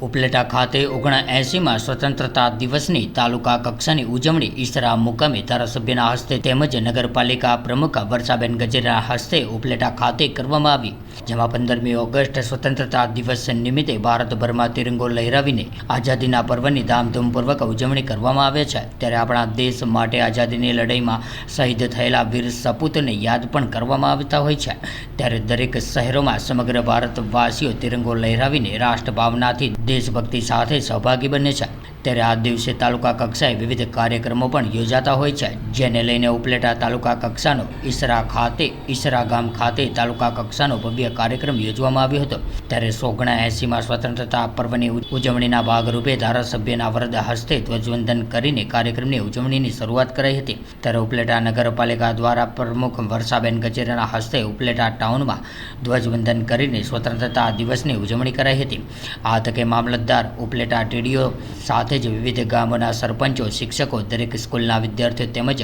ઉપલેટા ખાતે ઓગણ એંસીમાં સ્વતંત્રતા દિવસની તાલુકા કક્ષાની ઉજવણી ઈસરા મુકામે ધારાસભ્યના હસ્તે તેમજ નગરપાલિકા પ્રમુખ વર્ષાબેન ગજેરાના હસ્તે ઉપલેટા ખાતે કરવામાં આવી. જેમાં પંદરમી ઓગસ્ટ સ્વતંત્રતા દિવસ નિમિત્તે ભારતભરમાં તિરંગો લહેરાવીને આઝાદીના પર્વની ધામધૂમપૂર્વક ઉજવણી કરવામાં આવે છે. ત્યારે આપણા દેશ માટે આઝાદીની લડાઈમાં શહીદ થયેલા વીર સપૂતને યાદ પણ કરવામાં આવતા હોય છે. ત્યારે દરેક શહેરોમાં સમગ્ર ભારતવાસીઓ તિરંગો લહેરાવીને રાષ્ટ્રભાવનાથી દેશભક્તિ સાથે સહભાગી બને છે. ત્યારે આ દિવસે તાલુકા કક્ષાએ વિવિધ કાર્યક્રમો પણ યોજાતા હોય છે, જેને લઈને ઉપલેટા તાલુકા કક્ષાનો, ઈસરા ખાતે, ઈસરા ગામ ખાતે તાલુકા કક્ષાનો ભવ્ય કાર્યક્રમ યોજવામાં આવ્યો હતો. ત્યારે સોગણા એંસીમાં સ્વતંત્રતા પર્વની ઉજવણીના ભાગરૂપે ધારાસભ્યના વરદ હસ્તે ધ્વજવંદન કરીને કાર્યક્રમની ઉજવણીની શરૂઆત કરાઈ હતી. ત્યારે ઉપલેટા નગરપાલિકા દ્વારા પ્રમુખ વર્ષાબેન ગજેરાના હસ્તે ઉપલેટા ટાઉનમાં ધ્વજવંદન કરીને સ્વતંત્રતા દિવસની ઉજવણી કરાઈ હતી. આ તકે મામલતદાર ઉપલેટા ટીડીઓ સાથે જ વિવિધ ગામોના સરપંચો, શિક્ષકો, દરેક સ્કૂલના વિદ્યાર્થીઓ તેમજ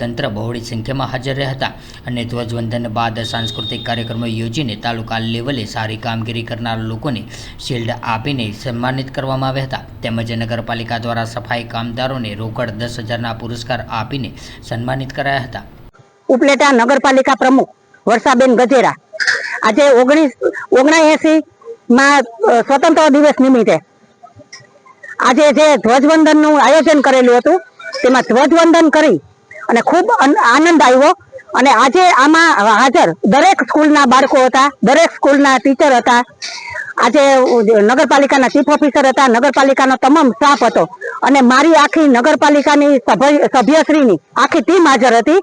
તંત્ર બહોળી સંખ્યામાં હાજર રહ્યા હતા અને ધ્વજવંદન બાદ સાંસ્કૃતિક કાર્યક્રમો યોજીને તાલુકા લેવલે સારી કામગીરી કરનાર લોકોને શિલ્ડ આપીને સન્માનિત કરવામાં આવ્યા હતા. તેમજ નગરપાલિકા દ્વારા સફાઈ કામદારોને રોકડ દસ હજારના પુરસ્કાર આપીને સન્માનિત કરાયા હતા. ઉપલેટા નગરપાલિકા પ્રમુખ વર્ષાબેન ગજેરા. આજે ઓગણીસ ઓગણએસી માં સ્વતંત્ર દિવસ નિમિત્તે આજે જે ધ્વજવંદનનું આયોજન કરેલું હતું, તેમાં ધ્વજવંદન કરી અને ખૂબ આનંદ આવ્યો. અને આજે આમાં હાજર દરેક સ્કૂલના બાળકો હતા, દરેક સ્કૂલના ટીચર હતા. આજે નગરપાલિકાના ચીફ ઓફિસર હતા, નગરપાલિકાનો તમામ સ્ટાફ હતો. અને મારી આખી નગરપાલિકાની સભ્ય, સભ્યશ્રીની આખી ટીમ હાજર હતી.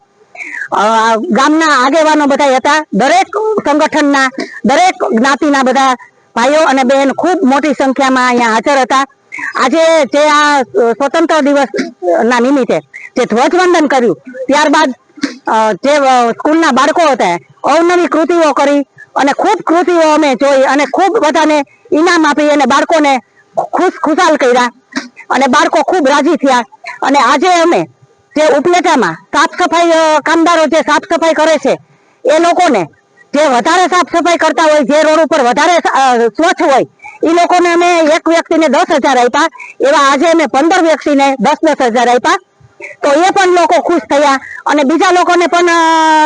ગામના આગેવાનો બધા હતા, દરેક સંગઠનના, દરેક જ્ઞાતિના બધા ભાઈઓ અને બહેન ખૂબ મોટી સંખ્યામાં અહીંયા હાજર હતા. આજે જે આ સ્વતંત્ર દિવસ ના, નિમિત્તે જે ધ્વજવંદન કર્યું, ત્યારબાદ જે સ્કૂલના બાળકો હતા, અવનવી કૃતિઓ કરી અને ખૂબ કૃતિઓ અમે જોઈ અને ખૂબ બધાને ઇનામ આપી અને બાળકોને ખુશ, ખુશાલ કર્યા અને બાળકો ખૂબ રાજી થયા. અને આજે અમે જે ઉપલેટામાં સાફ સફાઈ કામદારો જે સાફ સફાઈ કરે છે, એ લોકોને જે વધારે સાફ સફાઈ કરતા હોય, જે રોડ ઉપર વધારે સ્વચ્છ હોય એ લોકોને અમે એક વ્યક્તિને દસ હજાર આપ્યા. એવા આજે અમે પંદર વ્યક્તિને દસ દસ હજાર આપ્યા. તો એ પણ લોકો ખુશ થયા. અને બીજા લોકોને પણ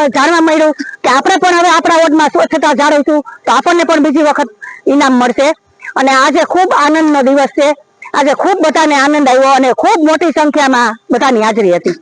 જાણવા મળ્યું કે આપણે પણ હવે આપણા વોર્ડમાં સ્વચ્છતા જાળવશું. તો આપણને પણ બીજી વખત ઇનામ મળશે. અને આજે ખૂબ આનંદનો દિવસ છે. આજે ખૂબ બધાને આનંદ આવ્યો અને ખૂબ મોટી સંખ્યામાં બધાની હાજરી હતી.